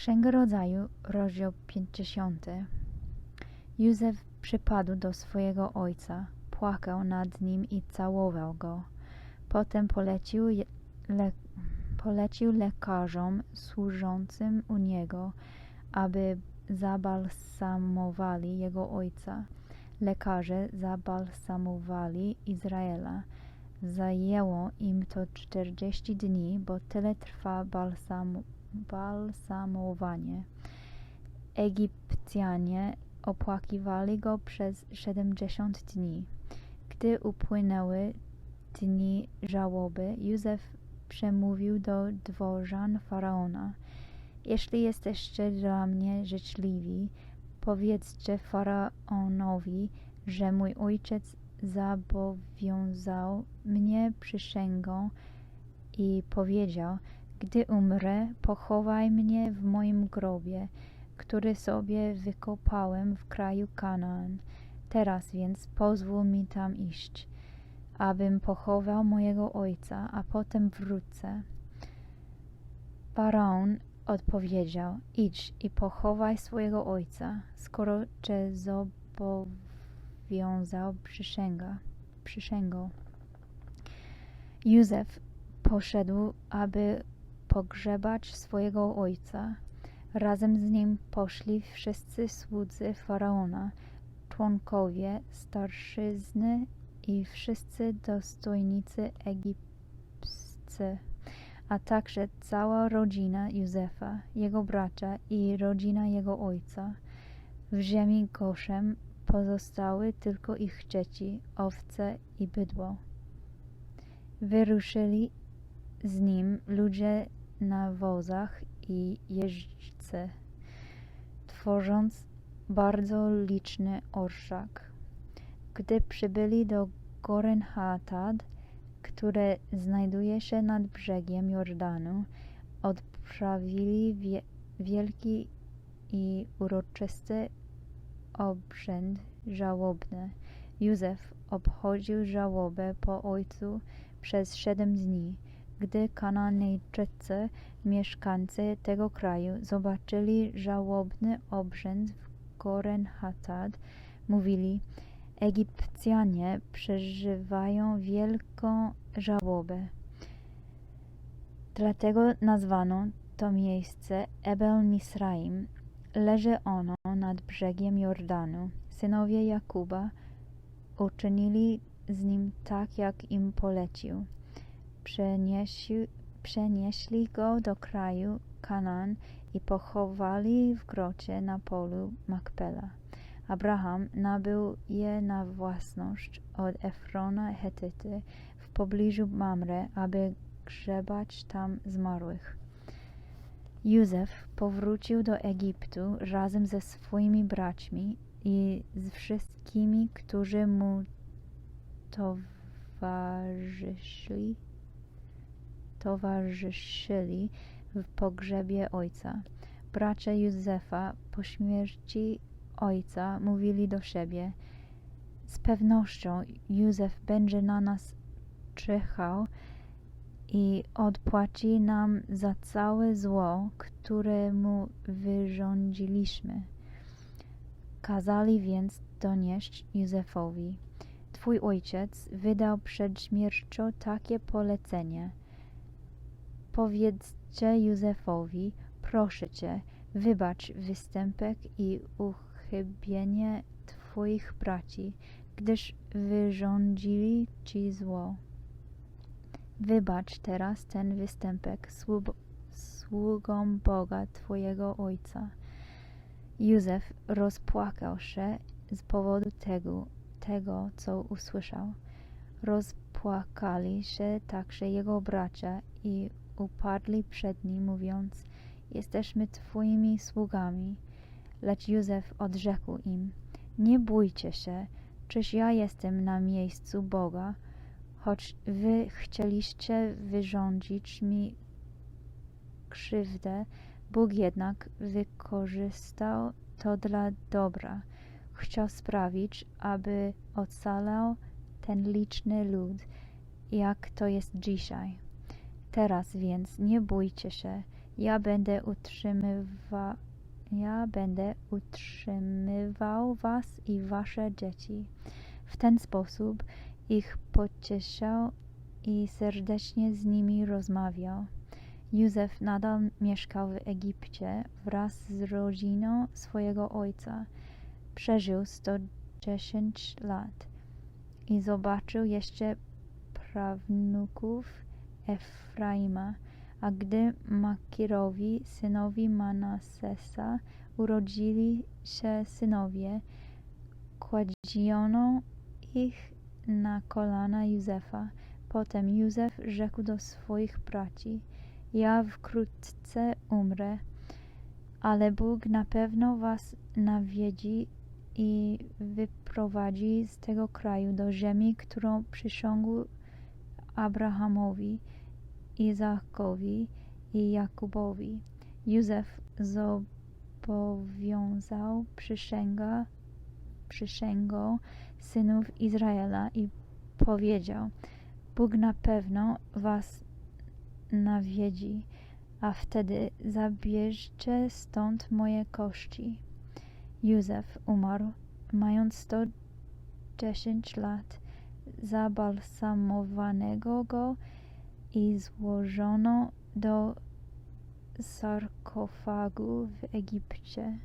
Księga Rodzaju, rozdział 50. Józef przypadł do swojego ojca, płakał nad nim i całował go. Potem polecił, le, polecił lekarzom służącym u niego, aby zabalsamowali jego ojca. Lekarze zabalsamowali Izraela. Zajęło im to czterdzieści dni, bo tyle trwa balsam, balsamowanie. Egipcjanie opłakiwali go przez siedemdziesiąt dni. Gdy upłynęły dni żałoby, Józef przemówił do dworzan Faraona. Jeśli jesteście dla mnie życzliwi, powiedzcie Faraonowi, że mój ojciec zobowiązał mnie przysięgą i powiedział, gdy umrę, pochowaj mnie w moim grobie, który sobie wykopałem w kraju Kanaan. Teraz więc pozwól mi tam iść, abym pochował mojego ojca, a potem wrócę. Faraon odpowiedział, idź i pochowaj swojego ojca, skoro cię zobowiązał przysięga, przysięgą. Józef poszedł, aby pogrzebać swojego ojca. Razem z nim poszli wszyscy słudzy Faraona, członkowie starszyzny i wszyscy dostojnicy egipscy, a także cała rodzina Józefa, jego bracia i rodzina jego ojca. W ziemi Goszem pozostały tylko ich dzieci, owce i bydło. Wyruszyli z nim ludzie na wozach i jeźdźcy, tworząc bardzo liczny orszak. Gdy przybyli do Goren Hatad, które znajduje się nad brzegiem Jordanu, odprawili wie, wielki i uroczysty obrzęd żałobny. Józef obchodził żałobę po ojcu przez siedem dni. Gdy Kananejczycy, mieszkańcy tego kraju, zobaczyli żałobny obrzęd w Goren Hatad, mówili, Egipcjanie przeżywają wielką żałobę. Dlatego nazwano to miejsce Ebel Misraim. Leży ono nad brzegiem Jordanu. Synowie Jakuba uczynili z nim tak, jak im polecił. Przenieśli, przenieśli go do kraju Kanaan i pochowali w grocie na polu Makpela. Abraham nabył je na własność od Efrona Hetyty w pobliżu Mamre, aby grzebać tam zmarłych. Józef powrócił do Egiptu razem ze swoimi braćmi i z wszystkimi, którzy mu towarzyszyli, towarzyszyli w pogrzebie ojca. Bracia Józefa po śmierci ojca mówili do siebie z pewnością Józef będzie na nas czyhał i odpłaci nam za całe zło, które mu wyrządziliśmy. Kazali więc donieść Józefowi. Twój ojciec wydał przed śmiercią takie polecenie. Powiedzcie Józefowi, proszę cię, wybacz występek i uchybienie twoich braci, gdyż wyrządzili ci zło. Wybacz teraz ten występek sług sługom Boga Twojego Ojca. Józef rozpłakał się z powodu tego, tego, co usłyszał. Rozpłakali się także jego bracia i upadli przed nim, mówiąc, jesteśmy Twoimi sługami. Lecz Józef odrzekł im, nie bójcie się, czyż ja jestem na miejscu Boga, choć wy chcieliście wyrządzić mi krzywdę, Bóg jednak wykorzystał to dla dobra. Chciał sprawić, aby ocalał ten liczny lud, jak to jest dzisiaj. Teraz więc nie bójcie się, Ja będę utrzymywa, ja będę utrzymywał was i wasze dzieci. W ten sposób ich pocieszał i serdecznie z nimi rozmawiał. Józef nadal mieszkał w Egipcie wraz z rodziną swojego ojca. Przeżył 110 lat i zobaczył jeszcze prawnuków Efraima. A gdy Makirowi, synowi Manasesa, urodzili się synowie, kładziono ich na kolana Józefa. Potem Józef rzekł do swoich braci: Ja wkrótce umrę, ale Bóg na pewno was nawiedzi i wyprowadzi z tego kraju do ziemi, którą przysiągł Abrahamowi, Izakowi i Jakubowi. Józef zobowiązał przysięga, przysięgą synów Izraela i powiedział: Bóg na pewno was nawiedzi, a wtedy zabierzcie stąd moje kości. Józef umarł, mając 110 lat. Zabalsamowanego go i złożono do sarkofagu w Egipcie.